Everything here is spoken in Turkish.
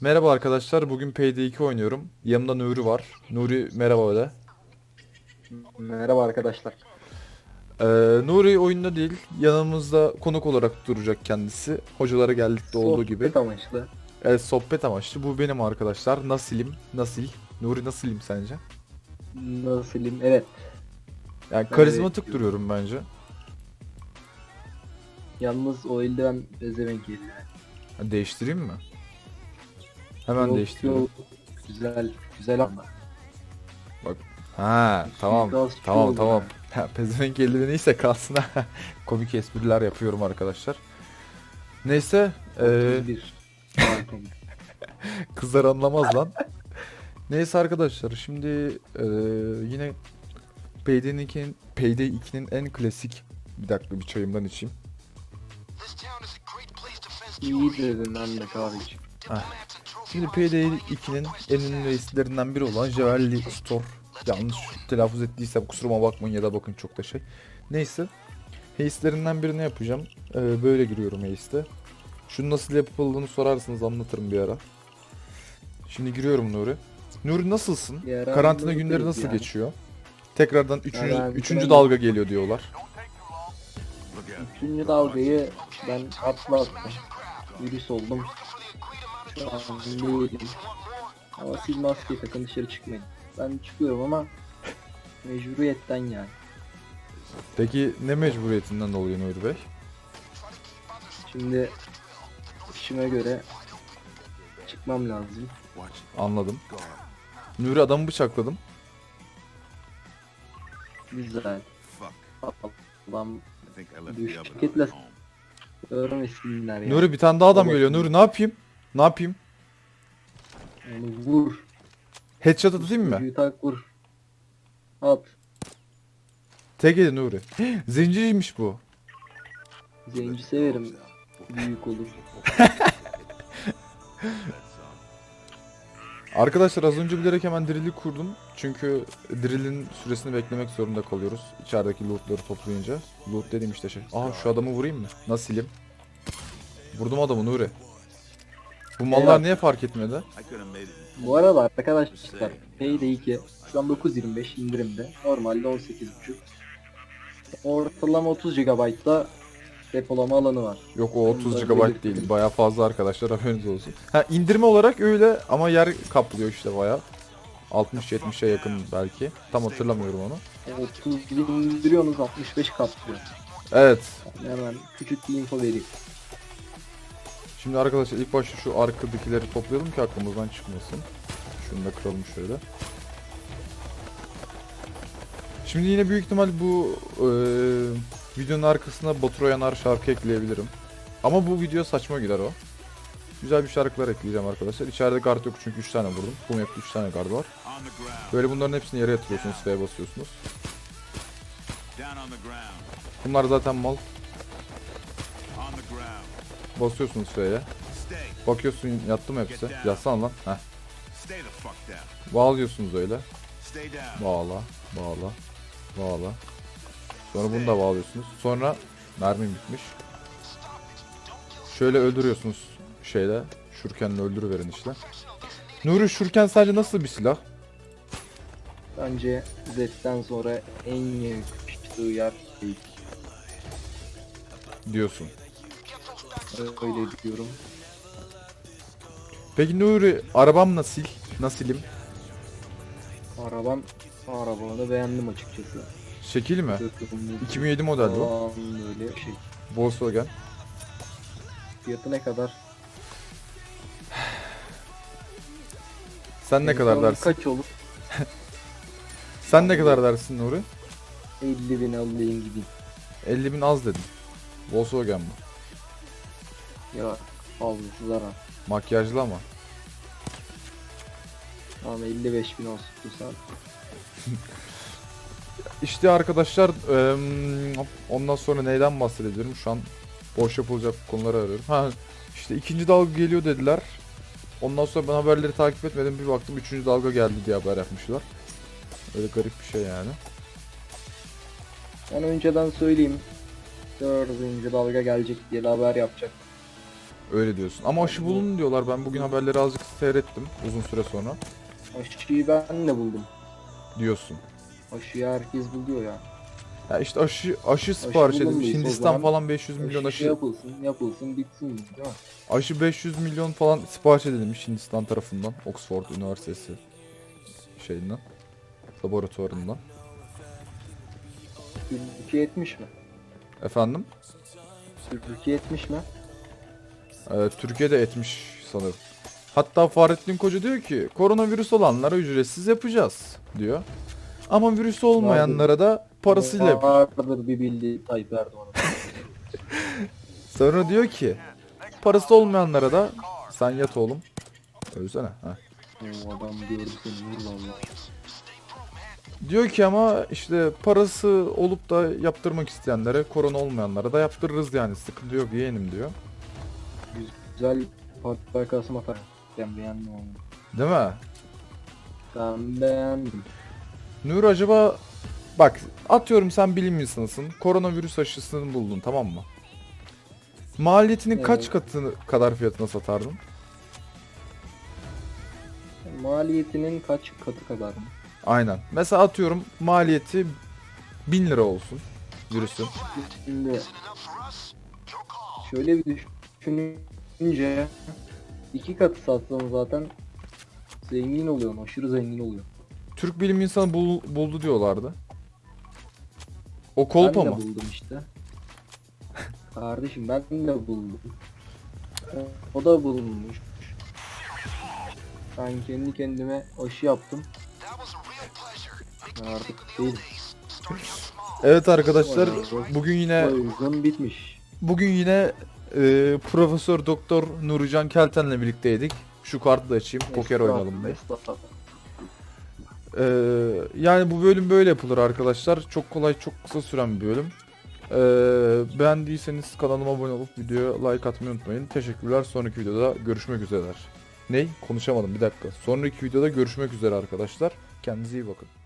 Merhaba arkadaşlar. Bugün Payday 2 oynuyorum. Yanımda Nuri var. Nuri merhaba de. Merhaba arkadaşlar. Ee, Nuri oyunda değil. Yanımızda konuk olarak duracak kendisi. Hocalara geldik de olduğu gibi. Sohbet amaçlı. Evet sohbet amaçlı. Bu benim arkadaşlar. Nasilim. Nasil. Nuri nasilim sence? Nasılım? Evet. Yani karizmatik de- duruyorum bence. Yalnız o eldiven bezemek geliyor. Değiştireyim mi? Hemen Yok, değiştiriyorum. yok. Güzel. Güzel ama. Ha tamam. Biraz Tamam şey tamam. oldu Ha, Pezevenk eldiveni ise kalsın. Komik espriler yapıyorum arkadaşlar. Neyse. ya. Ee, 31. Pardon. Kızlar anlamaz lan. Neyse arkadaşlar şimdi eee, yine Payday 2'nin Payday 2'nin en klasik bir dakika bir çayımdan içeyim. İyi dedin lan de kahveci. Şimdi Payday 2'nin en ünlü reislerinden biri olan Jewelry Store. Yanlış telaffuz ettiysem kusuruma bakmayın ya da bakın çok da şey. Neyse. Heislerinden birini yapacağım. Eee, böyle giriyorum Heis'te. Şunu nasıl yapıldığını sorarsınız anlatırım bir ara. Şimdi giriyorum Nuri. Nuri nasılsın? Yaran Karantina günleri nasıl yani. geçiyor? Tekrardan üçüncü, Karantina- üçüncü dalga geliyor diyorlar. Üçüncü dalgayı ben atlattım. Virüs oldum. Değilim. Ama siz maske takın dışarı çıkmayın. Ben çıkıyorum ama mecburiyetten yani. Peki ne mecburiyetinden dolayı Nuri Bey? Şimdi işime göre çıkmam lazım. Anladım. Nuri adamı bıçakladım. Güzel. Allah'ım I think I left Düşük the oven kitle- at home. görmesinler ya. Nuri bir tane daha adam geliyor. Nuri ne yapayım? Ne yapayım? Onu vur. Headshot atayım mı? Ucuyu tak vur. At. Tek yedi Nuri. Zenciymiş bu. Zenci severim. Büyük olur. Arkadaşlar az önce bilerek hemen drill'i kurdum. Çünkü drill'in süresini beklemek zorunda kalıyoruz. İçerideki lootları toplayınca. Loot dediğim işte şey. Aha şu adamı vurayım mı? Nasilim. Vurdum adamı Nuri. Bu mallar Evet. niye fark etmedi? Bu arada arkadaşlar Payday 2 şu an 9.25 indirimde. Normalde 18.5. Ortalama 30 GB'da depolama alanı var. Yok o 30 Onları GB değil. Baya fazla arkadaşlar haberiniz olsun. Ha indirme olarak öyle ama yer kaplıyor işte baya. 60-70'e yakın belki. Tam hatırlamıyorum onu. 30 indiriyorsunuz 65 kaplıyor. Evet. Hemen küçük bir info vereyim. Şimdi arkadaşlar ilk başta şu arkadakileri toplayalım ki aklımızdan çıkmasın. Şunu da kıralım şöyle. Şimdi yine büyük ihtimal bu eee, videonun arkasına Batur Yanar şarkı ekleyebilirim. Ama bu video saçma gider o. Güzel bir şarkılar ekleyeceğim arkadaşlar. İçeride guard yok çünkü 3 tane vurdum. Bu map'te 3 tane guard var. Böyle bunların hepsini yere yatırıyorsunuz F'ye basıyorsunuz. Bunlar zaten mal. Basıyorsunuz. Stay. Bakıyorsun yattı mı hepsi? Yatsana lan. Heh. Bağlıyorsunuz öyle. Bağla, bağla, bağla. Sonra bunu da bağlıyorsunuz. Sonra mermim bitmiş. Şöyle öldürüyorsunuz şeyle. Şurkenle öldürüverin işte. Nuri Şurken sadece nasıl bir silah? Bence Z'den sonra en yakıştığı yer değil. diyorsun. Öyle diyorum. Peki Nuri arabam nasıl? Nasilim? Arabam arabanı beğendim açıkçası. Şekil mi? Takımlı 2007 model bu. falan böyle şey. Volkswagen. Fiyatı ne kadar? Sen ne kadar Sonra dersin? Kaç olur? Sen ne kadar dersin Nuri? 50 bin alayım gideyim. 50 bin az dedim. Volkswagen bu. Ya fazlası zarar. Makyajlı ama. Ama 55 bin olsun bu saat. İşte arkadaşlar eee, ondan sonra neyden bahsedebilirim? Şu an boş yapılacak konuları arıyorum. Ha işte ikinci dalga geliyor dediler. Ondan sonra ben haberleri takip etmedim. Bir baktım üçüncü dalga geldi diye haber yapmışlar. Öyle garip bir şey yani. Ben önceden söyleyeyim. Dördüncü dalga gelecek diye de haber yapacak. Öyle diyorsun. Ama aşı bulundu diyorlar. Ben bugün haberleri azıcık seyrettim uzun süre sonra. Aşıyı ben de buldum. Diyorsun. Aşıyı herkes buluyor ya. Ya işte aşı aşı sipariş edilmiş. bulunduysa o Hindistan zaman falan 500 milyon Aşı aşı yapılsın, yapılsın, bitsin değil mi? aşı 500 milyon falan sipariş edilmiş Hindistan tarafından. Oxford Üniversitesi şeyinden. Laboratuvarından. Türkiye etmiş mi? Efendim? Türkiye etmiş mi? Ee, Türkiye'de etmiş sanırım. Hatta Fahrettin Koca diyor ki koronavirüs olanlara ücretsiz yapacağız diyor. Ama virüs olmayanlara da parasıyla yap- Vardır bir bildiği Tayyip Erdoğan'ın. Sonra diyor ki parası olmayanlara da sen yat oğlum. Ölsene. Ha. o adam gördü seni vur. Diyor ki ama işte parası olup da yaptırmak isteyenlere korona olmayanlara da yaptırırız yani sıkıntı yok yeğenim diyor. Güzel parti kasım atar. Ben beğendim onu. Değil mi? Ben beğendim. Nur acaba bak atıyorum sen bilim insanısın. Koronavirüs aşısını buldun tamam mı? Maliyetinin Evet. kaç katını kadar fiyatına satardın? Maliyetinin kaç katı kadar mı? Aynen. Mesela atıyorum maliyeti 1000 lira olsun virüsün. Şimdi şöyle bir düşününce iki katı satsan zaten zengin oluyorsun, aşırı zengin oluyorsun. Türk bilim insanı bul- buldu diyorlardı. O kolpa ben de mı? buldum işte. Kardeşim ben de buldum. O- da bulunmuş. Ben kendi kendime aşı yaptım. Artık değil. Evet arkadaşlar bugün yine Uygun bitmiş. bugün yine e, Profesör Doktor Nurican Kelten'le birlikteydik. Şu kartı da açayım. Poker oynayalım diye. Ee, yani bu bölüm böyle yapılır arkadaşlar. Çok kolay, çok kısa süren bir bölüm. Ee, beğendiyseniz kanalıma abone olup videoya like atmayı unutmayın. Teşekkürler. Sonraki videoda görüşmek üzereler. Ney? Konuşamadım bir dakika. Sonraki videoda görüşmek üzere arkadaşlar. Kendinize iyi bakın.